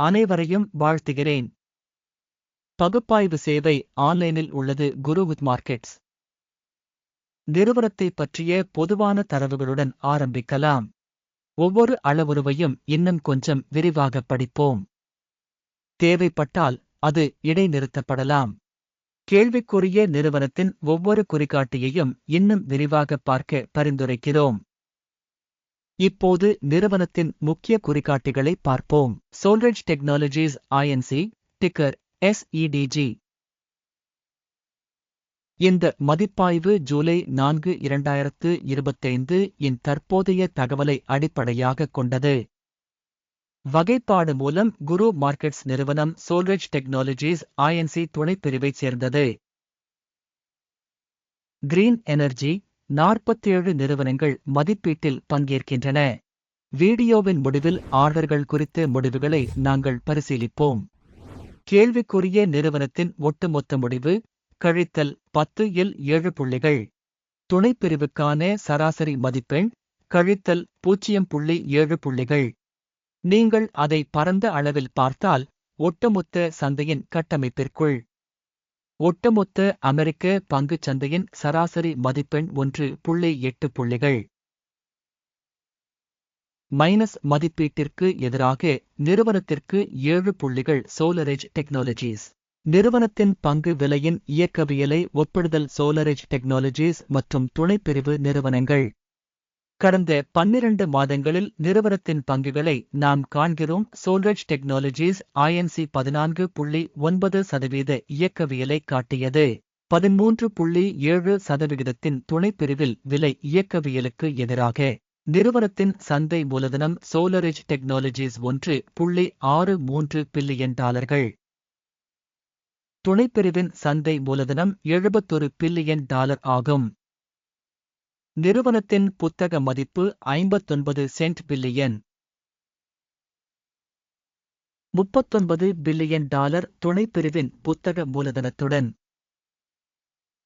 அனைவரையும் வாழ்த்துகிறேன். பகுப்பாய்வு சேவை ஆன்லைனில் உள்ளது குரு வித் மார்க்கெட்ஸ். நிறுவனத்தை பற்றிய பொதுவான தரவுகளுடன் ஆரம்பிக்கலாம். ஒவ்வொரு அளவுருவையும் இன்னும் கொஞ்சம் விரிவாக படிப்போம். தேவைப்பட்டால் அது இடைநிறுத்தப்படலாம். கேள்விக்குரிய நிறுவனத்தின் ஒவ்வொரு குறிகாட்டியையும் இன்னும் விரிவாக பார்க்க பரிந்துரைக்கிறோம். இப்போது நிறுவனத்தின் முக்கிய குறிகாட்டிகளை பார்ப்போம். SolarEdge technologies INC ticker SEDG இந்த மதிப்பாய்வு ஜூலை நான்கு இரண்டாயிரத்து இருபத்தைந்து இன் தற்போதைய தகவலை அடிப்படையாக கொண்டது. வகைப்பாடு மூலம் குரு மார்க்கெட்ஸ் நிறுவனம் சோல்ரெஜ் டெக்னாலஜிஸ் ஐஎன்சி துணைப்பிரிவைச் சேர்ந்தது. கிரீன் எனர்ஜி நாற்பத்தேழு நிறுவனங்கள் மதிப்பீட்டில் பங்கேற்கின்றன. வீடியோவின் முடிவில் ஆர்டர்கள் குறித்த முடிவுகளை நாங்கள் பரிசீலிப்போம். கேள்விக்குரிய நிறுவனத்தின் ஒட்டுமொத்த முடிவு கழித்தல் பத்து இல் ஏழு புள்ளிகள். துணைப்பிரிவுக்கான சராசரி மதிப்பெண் கழித்தல் பூஜ்ஜியம் புள்ளி ஏழு புள்ளிகள். நீங்கள் அதை பரந்த அளவில் பார்த்தால் ஒட்டுமொத்த சந்தையின் கட்டமைப்பிற்குள். ஒட்டுமொத்த அமெரிக்க பங்குச் சந்தையின் சராசரி மதிப்பெண் ஒன்று புள்ளி எட்டு புள்ளிகள். மைனஸ் மதிப்பீட்டிற்கு எதிராக நிறுவனத்திற்கு ஏழு புள்ளிகள் சோலரேஜ் டெக்னாலஜிஸ். நிறுவனத்தின் பங்கு விலையின் இயக்கவியலை ஒப்பிடுதல் சோலரேஜ் டெக்னாலஜிஸ் மற்றும் துணைப்பிரிவு நிறுவனங்கள். கடந்த பன்னிரண்டு மாதங்களில் நிறுவனத்தின் பங்குகளை நாம் காண்கிறோம். சோல்ரெஜ் டெக்னாலஜிஸ் ஐஎன்சி பதினான்கு புள்ளி ஒன்பது சதவீத இயக்கவியலை காட்டியது. பதிமூன்று புள்ளி ஏழு சதவிகிதத்தின் துணைப்பிரிவில் விலை இயக்கவியலுக்கு எதிராக. நிறுவனத்தின் சந்தை மூலதனம் சோலரிஜ் டெக்னாலஜிஸ் ஒன்று புள்ளி ஆறு மூன்று பில்லியன் டாலர்கள். துணைப்பிரிவின் சந்தை மூலதனம் எழுபத்தொரு பில்லியன் டாலர் ஆகும். நிறுவனத்தின் புத்தக மதிப்பு ஐம்பத்தொன்பது சென்ட் பில்லியன். முப்பத்தொன்பது பில்லியன் டாலர் துணைப்பிரிவின் புத்தக மூலதனத்துடன்.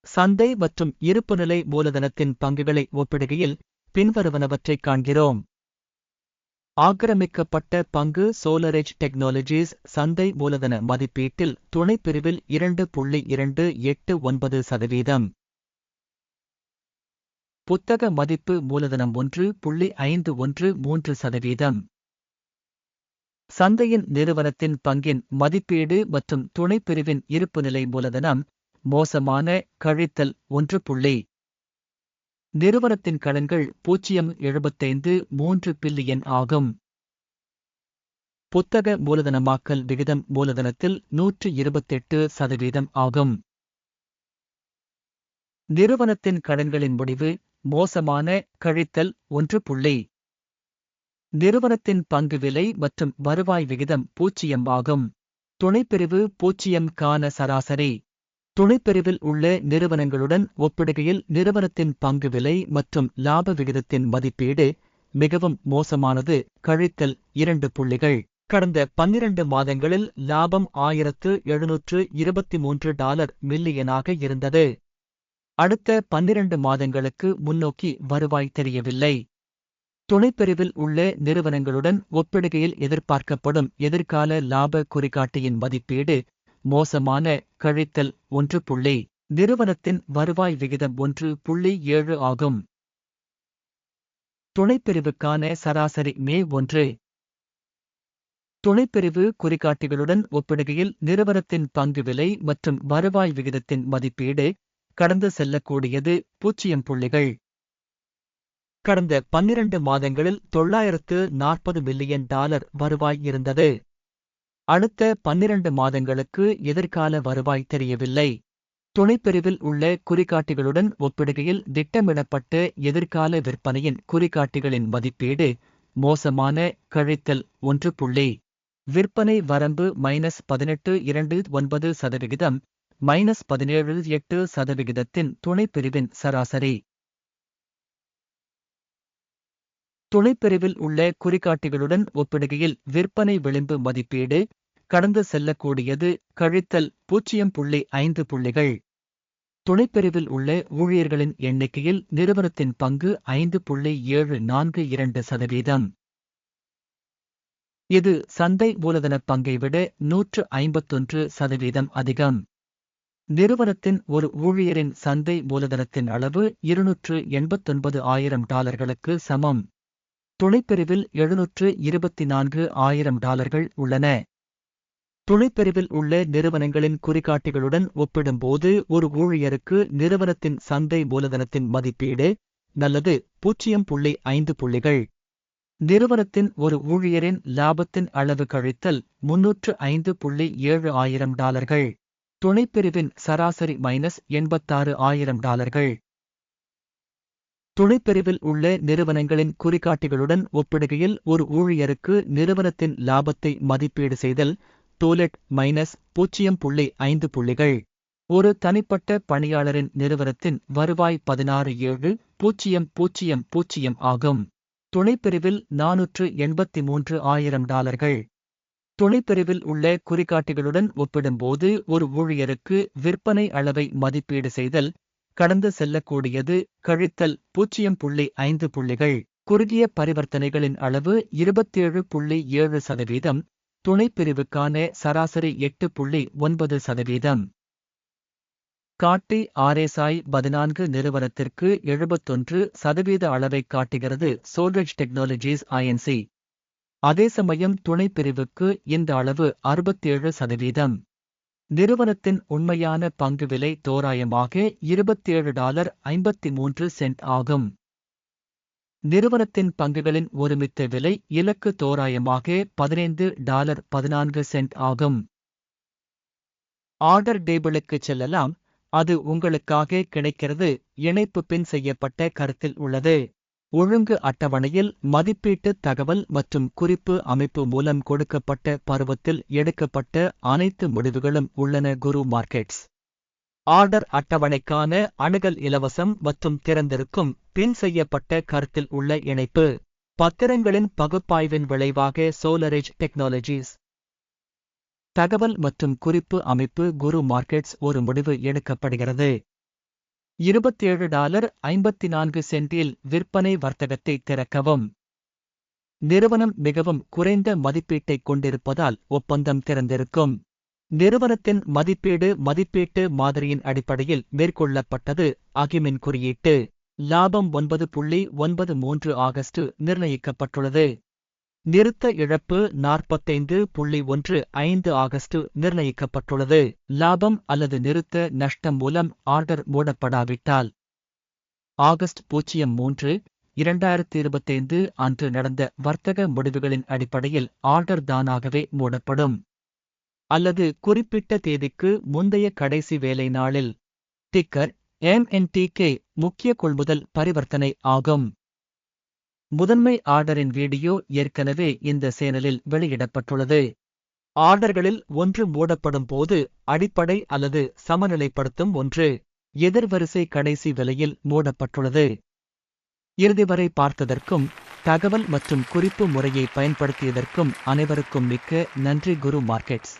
சந்தை மற்றும் இருப்புநிலை மூலதனத்தின் பங்குகளை ஒப்பிடுகையில் பின்வருவனவற்றைக் காண்கிறோம். ஆக்கிரமிக்கப்பட்ட பங்கு சோலரேஜ் டெக்னாலஜிஸ் சந்தை மூலதன மதிப்பீட்டில் துணைப்பிரிவில் இரண்டு புள்ளி இரண்டு எட்டு ஒன்பது சதவீதம். புத்தக மதிப்பு மூலதனம் ஒன்று புள்ளி ஐந்து ஒன்று மூன்று சதவீதம். சந்தையின் நிறுவனத்தின் பங்கின் மதிப்பீடு மற்றும் துணைப்பிரிவின் இருப்புநிலை மூலதனம் மோசமான கழித்தல் ஒன்று புள்ளி. நிறுவனத்தின் கடன்கள் பூஜ்ஜியம் எழுபத்தைந்து மூன்று பில்லியன் ஆகும். புத்தக மூலதனமாக்கல் விகிதம் மூலதனத்தில் நூற்று இருபத்தெட்டு சதவீதம் ஆகும். நிறுவனத்தின் கடன்களின் முடிவு மோசமான கழித்தல் ஒன்று புள்ளி. நிறுவனத்தின் பங்கு விலை மற்றும் வருவாய் விகிதம் பூச்சியம் ஆகும். துணைப்பிரிவு பூச்சியம் கான சராசரி. துணைப்பிரிவில் உள்ள நிறுவனங்களுடன் ஒப்பிடுகையில் நிறுவனத்தின் பங்கு விலை மற்றும் லாப விகிதத்தின் மதிப்பீடு மிகவும் மோசமானது. கழித்தல் இரண்டு புள்ளிகள். கடந்த பன்னிரண்டு மாதங்களில் லாபம் ஆயிரத்து எழுநூற்று இருபத்தி மூன்று டாலர் மில்லியனாக இருந்தது. அடுத்த பன்னிரண்டு மாதங்களுக்கு முன்னோக்கி வருவாய் தெரியவில்லை. துணைப்பிரிவில் உள்ள நிறுவனங்களுடன் ஒப்பிடுகையில் எதிர்பார்க்கப்படும் எதிர்கால லாப குறிகாட்டியின் மதிப்பீடு மோசமான கழித்தல் ஒன்று புள்ளி நிறுவனத்தின் வருவாய் விகிதம் ஒன்று புள்ளி ஏழு ஆகும். துணைப்பிரிவுக்கான சராசரி மே ஒன்று. துணைப்பிரிவு குறிகாட்டிகளுடன் ஒப்பிடுகையில் நிறுவனத்தின் பங்கு விலை மற்றும் வருவாய் விகிதத்தின் மதிப்பீடு கடந்து செல்லக்கூடியது பூஜ்ஜியம் புள்ளிகள். கடந்த பன்னிரண்டு மாதங்களில் தொள்ளாயிரத்து நாற்பது மில்லியன் டாலர் வருவாய் இருந்தது. அடுத்த பன்னிரண்டு மாதங்களுக்கு எதிர்கால வருவாய் தெரியவில்லை. துணைப்பிரிவில் உள்ள குறிகாட்டிகளுடன் ஒப்பிடுகையில் திட்டமிடப்பட்ட எதிர்கால விற்பனையின் குறிகாட்டிகளின் மதிப்பீடு மோசமான கழித்தல் ஒன்று புள்ளி. விற்பனை வரம்பு மைனஸ் பதினெட்டு இரண்டு ஒன்பது சதவிகிதம். மைனஸ் பதினேழு எட்டு சதவிகிதத்தின் துணைப்பிரிவின் சராசரி. துணைப்பிரிவில் உள்ள குறிகாட்டிகளுடன் ஒப்பிடுகையில் விற்பனை விளிம்பு மதிப்பீடு கடந்து செல்லக்கூடியது கழித்தல் பூஜ்ஜியம் புள்ளி ஐந்து புள்ளிகள். துணைப்பிரிவில் உள்ள ஊழியர்களின் எண்ணிக்கையில் நிறுவனத்தின் பங்கு ஐந்து புள்ளி ஏழு நான்கு இரண்டு சதவீதம். இது சந்தை மூலதன பங்கை விட நூற்று ஐம்பத்தொன்று சதவீதம் அதிகம். நிறுவனத்தின் ஒரு ஊழியரின் சந்தை மூலதனத்தின் அளவு இருநூற்று எண்பத்தொன்பது ஆயிரம் டாலர்களுக்கு சமம். துணைப்பிரிவில் எழுநூற்று இருபத்தி நான்கு ஆயிரம் டாலர்கள் உள்ளன. துணைப்பிரிவில் உள்ள நிறுவனங்களின் குறிகாட்டிகளுடன் ஒப்பிடும்போது ஒரு ஊழியருக்கு நிறுவனத்தின் சந்தை மூலதனத்தின் மதிப்பீடு நல்லது பூஜ்ஜியம் புள்ளி ஐந்து புள்ளிகள். நிறுவனத்தின் ஒரு ஊழியரின் லாபத்தின் அளவு கழித்தல் முன்னூற்று ஐந்து புள்ளி ஏழு ஆயிரம் டாலர்கள். துணைப்பிரிவின் சராசரி மைனஸ் எண்பத்தாறு ஆயிரம் டாலர்கள். துணைப்பிரிவில் உள்ள நிறுவனங்களின் குறிகாட்டிகளுடன் ஒப்பிடுகையில் ஒரு ஊழியருக்கு நிறுவனத்தின் லாபத்தை மதிப்பீடு செய்தல் டோலெட் மைனஸ் பூஜ்ஜியம் புள்ளி ஐந்து புள்ளிகள். ஒரு தனிப்பட்ட பணியாளரின் நிறுவனத்தின் வருவாய் பதினாறு ஏழு பூஜ்ஜியம் பூஜ்ஜியம் பூஜ்ஜியம் ஆகும். துணைப்பிரிவில் நானூற்று எண்பத்தி மூன்று ஆயிரம் டாலர்கள். துணைப்பிரிவில் உள்ள குறிகாட்டிகளுடன் ஒப்பிடும்போது ஒரு ஊழியருக்கு விற்பனை அளவை மதிப்பீடு செய்தல் கடந்து செல்லக்கூடியது கழித்தல் பூஜ்ஜியம் புள்ளி ஐந்து புள்ளிகள். குறுகிய பரிவர்த்தனைகளின் அளவு இருபத்தேழு புள்ளி ஏழு சதவீதம். துணைப்பிரிவுக்கான சராசரி எட்டு புள்ளி ஒன்பது சதவீதம். காட்டி ஆர்எஸ்ஐ பதினான்கு நிறுவனத்திற்கு எழுபத்தொன்று சதவீத அளவை காட்டுகிறது சோல்ரெஜ் டெக்னாலஜிஸ் ஐஎன்சி அதே சமயம் துணைப்பிரிவுக்கு இந்த அளவு அறுபத்தேழு சதவீதம். நிறுவனத்தின் உண்மையான பங்கு விலை தோராயமாக இருபத்தேழு டாலர் ஐம்பத்தி மூன்று சென்ட் ஆகும். நிறுவனத்தின் பங்குகளின் ஒருமித்த விலை இலக்கு தோராயமாக பதினைந்து டாலர் பதினான்கு சென்ட் ஆகும். ஆர்டர் டேபிளுக்கு செல்லலாம். அது உங்களுக்காக கிடைக்கிறது. இணைப்பு பின் செய்யப்பட்ட கருத்தில் உள்ளது. ஒழுங்கு அட்டவணையில் மதிப்பீட்டு தகவல் மற்றும் குறிப்பு அமைப்பு மூலம் கொடுக்கப்பட்ட பருவத்தில் எடுக்கப்பட்ட அனைத்து முடிவுகளும் உள்ளன குரு மார்க்கெட்ஸ். ஆர்டர் அட்டவணைக்கான அணுகல் இலவசம் மற்றும் திறந்திருக்கும் பின் செய்யப்பட்ட கருத்தில் உள்ள இணைப்பு பத்திரங்களின் பகுப்பாய்வின் விளைவாக சோலரேஜ் டெக்னாலஜிஸ் தகவல் மற்றும் குறிப்பு அமைப்பு குரு மார்க்கெட்ஸ் ஒரு முடிவு எடுக்கப்படுகிறது. இருபத்தேழு டாலர் ஐம்பத்தி நான்கு சென்டில் விற்பனை வர்த்தகத்தை திறக்கவும். நிறுவனம் மிகவும் குறைந்த மதிப்பீட்டைக் கொண்டிருப்பதால் ஒப்பந்தம் திறந்திருக்கும். நிறுவனத்தின் மதிப்பீடு மதிப்பீட்டு மாதிரியின் அடிப்படையில் மேற்கொள்ளப்பட்டது அகிமின் குறியீட்டு. லாபம் ஒன்பது புள்ளி ஒன்பது மூன்று ஆகஸ்ட் நிர்ணயிக்கப்பட்டுள்ளது. நிறுத்த இழப்பு நாற்பத்தைந்து புள்ளி ஒன்று ஐந்து ஆகஸ்ட் நிர்ணயிக்கப்பட்டுள்ளது. லாபம் அல்லது நிறுத்த நஷ்டம் மூலம் ஆர்டர் மூடப்படாவிட்டால் ஆகஸ்ட் பூஜ்ஜியம் மூன்று இரண்டாயிரத்தி இருபத்தைந்து அன்று நடந்த வர்த்தக முடிவுகளின் அடிப்படையில் ஆர்டர் தானாகவே மூடப்படும். அல்லது குறிப்பிட்ட தேதிக்கு முந்தைய கடைசி வேலை நாளில். டிக்கர் எம்என்டிகே முக்கிய கொள்முதல் பரிவர்த்தனை ஆகும். முதன்மை ஆர்டரின் வீடியோ ஏற்கனவே இந்த சேனலில் வெளியிடப்பட்டுள்ளது. ஆர்டர்களில் ஒன்று மூடப்படும் போது அடிப்படை அல்லது சமநிலைப்படுத்தும் ஒன்று எதிர்வரிசை கடைசி விலையில் மூடப்பட்டுள்ளது. இறுதி வரை பார்த்ததற்கும் தகவல் மற்றும் குறிப்பு முறையை பயன்படுத்தியதற்கும் அனைவருக்கும் மிக்க நன்றி குரு மார்க்கெட்ஸ்.